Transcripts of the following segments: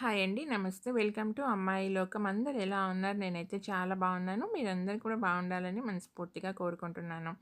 Hi అండి. నమస్తే. Welcome to అమ్మాయి లోకం. అందరు ఎలా ఉన్నారు? నేనైతే చాలా బాగున్నాను. మీరందరూ కూడా బాగుండాలని మనస్ఫూర్తిగా కోరుకుంటున్నాను.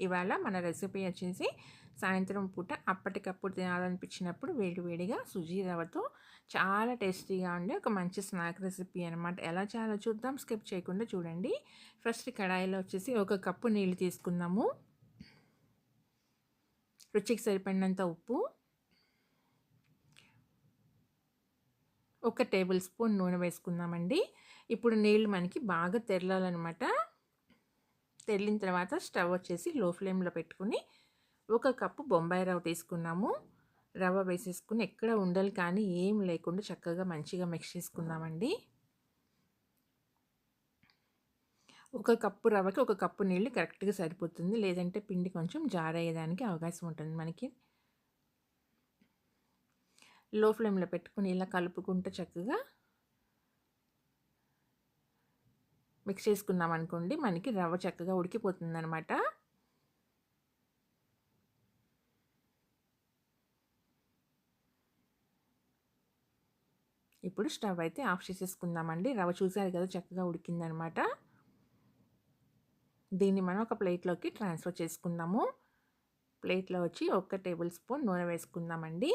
ఇవాళ మన రెసిపీ వచ్చేసి సాయంత్రం పూట అప్పటికప్పుడు తినాలనిపించినప్పుడు వేడివేడిగా సుజీ రవ్వతో చాలా టేస్టీగా ఉండే ఒక మంచి స్నాక్ రెసిపీ అనమాట. ఎలా చాలా చూద్దాం. స్కిప్ చేయకుండా చూడండి. ఫస్ట్ కడాయిలో వచ్చేసి ఒక కప్పు నీళ్ళు తీసుకుందాము. రుచికి సరిపడినంత ఉప్పు ఒక టేబుల్ స్పూన్ నూనె వేసుకుందామండి. ఇప్పుడు నీళ్ళు మనకి బాగా తెరలాలన్నమాట. తెరిలిన తర్వాత స్టవ్ వచ్చేసి లో ఫ్లేమ్లో పెట్టుకుని ఒక కప్పు బొంబాయి రవ్వ తీసుకున్నాము. రవ్వ వేసేసుకుని ఎక్కడ ఉండలు కానీ ఏం లేకుండా చక్కగా మంచిగా మిక్స్ చేసుకుందామండి. ఒక కప్పు రవ్వకి ఒక కప్పు నీళ్ళు కరెక్ట్గా సరిపోతుంది. లేదంటే పిండి కొంచెం జారయ్యేదానికి అవకాశం ఉంటుంది మనకి. లో ఫ్లేమ్లో పెట్టుకుని ఇలా కలుపుకుంటూ చక్కగా మిక్స్ చేసుకున్నాం అనుకోండి. మనకి రవ్వ చక్కగా ఉడికిపోతుంది అనమాట ఇప్పుడు స్టవ్ అయితే ఆఫ్ చేసేసుకుందామండి. రవ్వ చూసారు కదా చక్కగా ఉడికిందనమాట దీన్ని మనం ఒక ప్లేట్లోకి ట్రాన్స్ఫర్ చేసుకుందాము. ప్లేట్లో వచ్చి ఒక టేబుల్ స్పూన్ నూనె వేసుకుందామండి.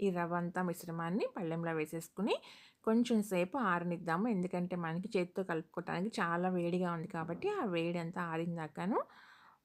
ఈ రవ్వ అంతా మిశ్రమాన్ని పళ్ళెంలో వేసేసుకుని కొంచెం సేపు ఆరనిద్దాము. ఎందుకంటే మనకి చేతితో కలుపుకోవటానికి చాలా వేడిగా ఉంది కాబట్టి ఆ వేడి అంతా ఆరిందాకను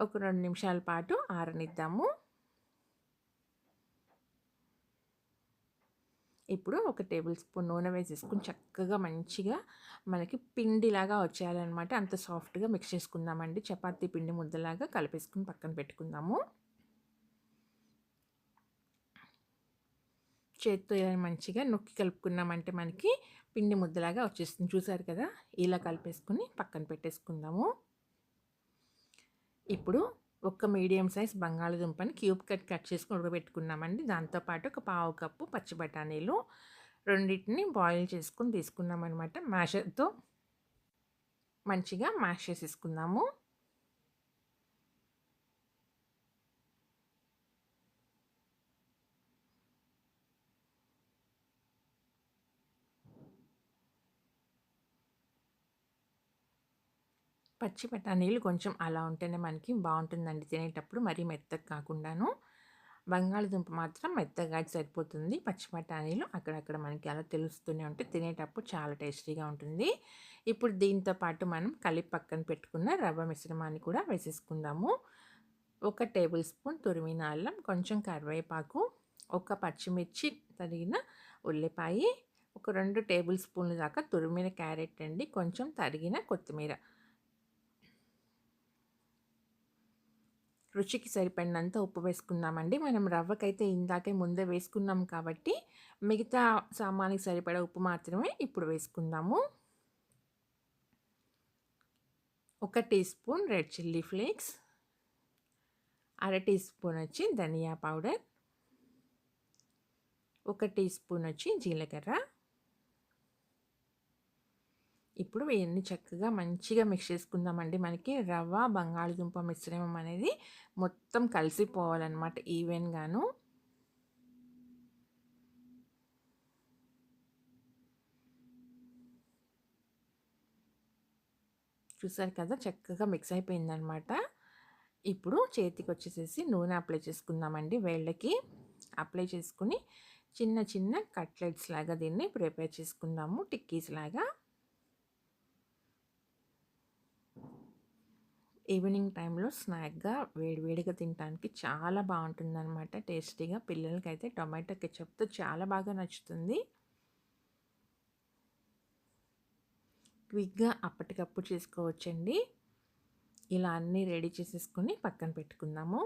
ఒక రెండు నిమిషాల పాటు ఆరనిద్దాము. ఇప్పుడు ఒక టేబుల్ స్పూన్ నూనె వేసేసుకుని చక్కగా మంచిగా మనకి పిండిలాగా వచ్చేయాలన్నమాట. అంత సాఫ్ట్గా మిక్స్ చేసుకుందామండి. చపాతీ పిండి ముద్దలాగా కలిపేసుకుని పక్కన పెట్టుకుందాము. చేత్తో ఇలా మంచిగా నొక్కి కలుపుకున్నామంటే మనకి పిండి ముద్దలాగా వచ్చేస్తుంది. చూసారు కదా? ఇలా కలిపేసుకుని పక్కన పెట్టేసుకుందాము. ఇప్పుడు ఒక మీడియం సైజ్ బంగాళదుంపని క్యూబ్ కట్ కట్ చేసుకుని ఉడకబెట్టుకున్నామండి. దాంతోపాటు ఒక పావు కప్పు పచ్చి బఠానీలు రెండింటిని బాయిల్ చేసుకుని తీసుకున్నాం అనమాట మ్యాషర్తో మంచిగా మ్యాష్ చేసేసుకుందాము. పచ్చి బఠానీలు కొంచెం అలా ఉంటేనే మనకి బాగుంటుందండి తినేటప్పుడు మరీ మెత్తగా కాకుండాను. బంగాళదుంప మాత్రం మెత్తగా సరిపోతుంది. పచ్చి బఠానీలు అక్కడక్కడ మనకి అలా తెలుస్తూనే ఉంటే తినేటప్పుడు చాలా టేస్టీగా ఉంటుంది. ఇప్పుడు దీంతో పాటు మనం కలిపి పక్కన పెట్టుకున్న రవ్వ మిశ్రమాన్ని కూడా వేసేసుకుందాము. ఒక టేబుల్ స్పూన్ తురిమిన అల్లం కొంచెం కరివేపాకు ఒక పచ్చిమిర్చి తరిగిన ఉల్లిపాయ ఒక రెండు టేబుల్ స్పూన్ల దాకా తురిమిన క్యారెట్ అండి కొంచెం తరిగిన కొత్తిమీర. రుచికి సరిపడినంత ఉప్పు వేసుకుందామండి. మనం రవ్వకైతే ఇందాకే ముందే వేసుకున్నాం కాబట్టి మిగతా సామానికి సరిపడే ఉప్పు మాత్రమే ఇప్పుడు వేసుకుందాము. ఒక teaspoon red chilli flakes అర టీ స్పూన్ వచ్చి ధనియా పౌడర్ ఒక టీ స్పూన్ వచ్చి జీలకర్ర ఇప్పుడు ఇవన్నీ చక్కగా మంచిగా మిక్స్ చేసుకుందామండి. మనకి రవ్వ బంగాళదుంప మిశ్రమం అనేది మొత్తం కలిసిపోవాలన్నమాట ఈవెన్గాను చూసారు కదా చక్కగా మిక్స్ అయిపోయిందనమాట ఇప్పుడు చేతికి వచ్చేసేసి నూనె అప్లై చేసుకుందామండి వేళ్ళకి. అప్లై చేసుకుని చిన్న చిన్న కట్లెట్స్ లాగా దీన్ని ప్రిపేర్ చేసుకుందాము టిక్కీస్ లాగా. ఈవినింగ్ టైంలో స్నాక్గా వేడివేడిగా తినడానికి చాలా బాగుంటుందన్నమాట టేస్టీగా పిల్లలకైతే టొమాటో కెచప్తో చాలా బాగా నచ్చుతుంది. క్విక్గా అప్పటికప్పుడు చేసుకోవచ్చండి. ఇలా అన్నీ రెడీ చేసేసుకొని పక్కన పెట్టుకుందాము.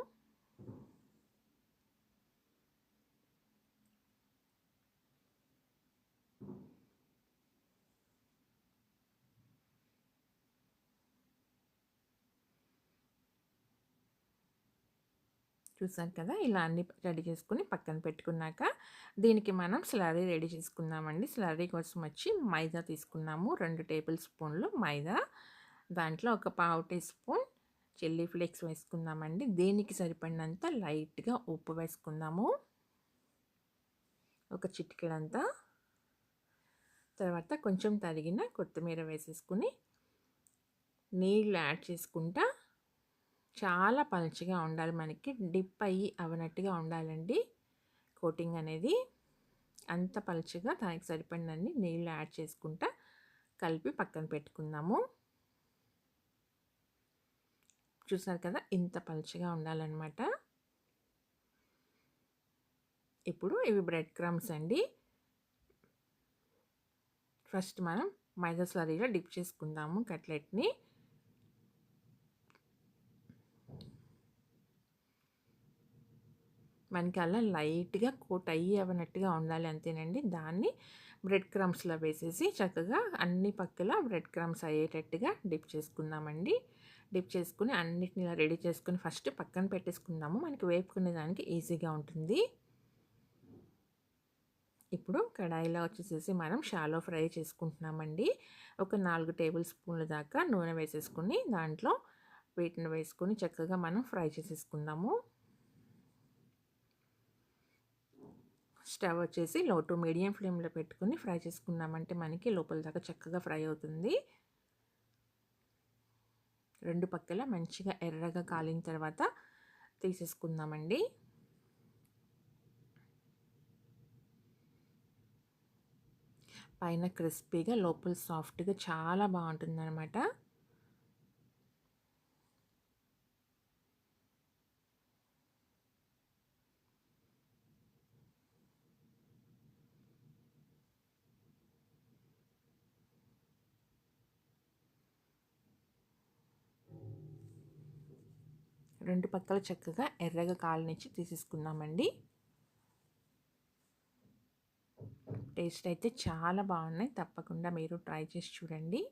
చూసాను కదా ఇలా అన్ని రెడీ చేసుకుని పక్కన పెట్టుకున్నాక దీనికి మనం స్లరీ రెడీ చేసుకుందామండి. స్లరీ కోసం వచ్చి మైదా తీసుకున్నాము. రెండు టేబుల్ స్పూన్లు మైదా దాంట్లో ఒక పావు టీ స్పూన్ చిల్లీ ఫ్లేక్స్ వేసుకుందామండి. దీనికి సరిపడినంత లైట్గా ఉప్పు వేసుకుందాము. ఒక చిటికెడంతా. తర్వాత కొంచెం తరిగిన కొత్తిమీర వేసేసుకుని నీళ్ళు యాడ్ చేసుకుంటా చాలా పలుచగా ఉండాలి మనకి. డిప్ అయ్యి అవనట్టుగా ఉండాలండి కోటింగ్ అనేది. అంత పలుచగా దానికి సరిపడినన్ని నీళ్ళు యాడ్ చేసుకుంటా కలిపి పక్కన పెట్టుకుందాము. చూసారు కదా ఇంత పలుచగా ఉండాలన్నమాట. ఇప్పుడు ఇవి బ్రెడ్ క్రమ్స్ అండి. ఫస్ట్ మనం మైదా స్లరీలో డిప్ చేసుకుందాము కట్లెట్ని. మనకి అలా లైట్గా కోట్ అయ్యి అవనట్టుగా ఉండాలి అంతేనండి. దాన్ని బ్రెడ్ క్రమ్స్లో వేసేసి చక్కగా అన్ని పక్కల బ్రెడ్ క్రమ్స్ అయ్యేటట్టుగా డిప్ చేసుకుందామండి. డిప్ చేసుకుని అన్నిటిని ఇలా రెడీ చేసుకుని ఫస్ట్ పక్కన పెట్టేసుకుందాము. మనకి వేపుకునే దానికి ఈజీగా ఉంటుంది. ఇప్పుడు కడాయిలో వచ్చేసేసి మనం షాలో ఫ్రై చేసుకుంటున్నామండి. ఒక నాలుగు టేబుల్ స్పూన్ల దాకా నూనె వేసేసుకుని దాంట్లో వీటిని వేసుకొని చక్కగా మనం ఫ్రై చేసేసుకుందాము. స్టవ్ వచ్చేసి లో టు మీడియం ఫ్లేమ్లో పెట్టుకుని ఫ్రై చేసుకున్నామంటే మనకి లోపల దాకా చక్కగా ఫ్రై అవుతుంది. రెండు పక్కల మంచిగా ఎర్రగా కాలిన తర్వాత తీసేసుకుందామండి. పైన క్రిస్పీగా లోపల సాఫ్ట్గా చాలా బాగుంటుంది రెండు పక్కల చక్కగా ఎర్రగా కాలనిచ్చి తీసేసుకుందామండి. టేస్ట్ అయితే చాలా బాగున్నాయి. తప్పకుండా మీరు ట్రై చేసి చూడండి.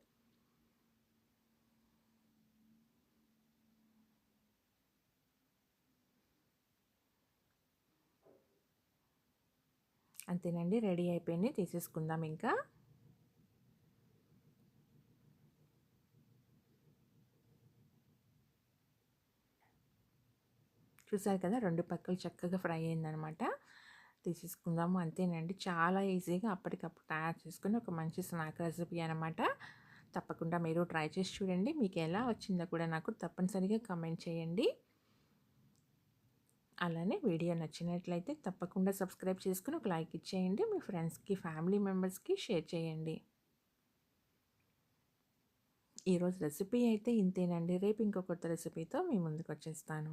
అంతేనండి రెడీ అయిపోయింది. తీసేసుకుందాం ఇంకా. చూసారు కదా! రెండు పక్కలు చక్కగా ఫ్రై అయిందనమాట. తీసేసుకుందాము అంతేనండి. చాలా ఈజీగా అప్పటికప్పుడు తయారు చేసుకుని ఒక మంచి స్నాక్ రెసిపీ అనమాట. తప్పకుండా మీరు ట్రై చేసి చూడండి. మీకు ఎలా వచ్చిందో కూడా నాకు తప్పనిసరిగా కమెంట్ చేయండి. అలానే వీడియో నచ్చినట్లయితే తప్పకుండా సబ్స్క్రైబ్ చేసుకుని ఒక లైక్ ఇచ్చేయండి. మీ ఫ్రెండ్స్కి ఫ్యామిలీ మెంబర్స్కి షేర్ చేయండి. ఈరోజు రెసిపీ అయితే ఇంతేనండి. రేపు ఇంకో కొత్త రెసిపీతో మీ ముందుకు వచ్చేస్తాను.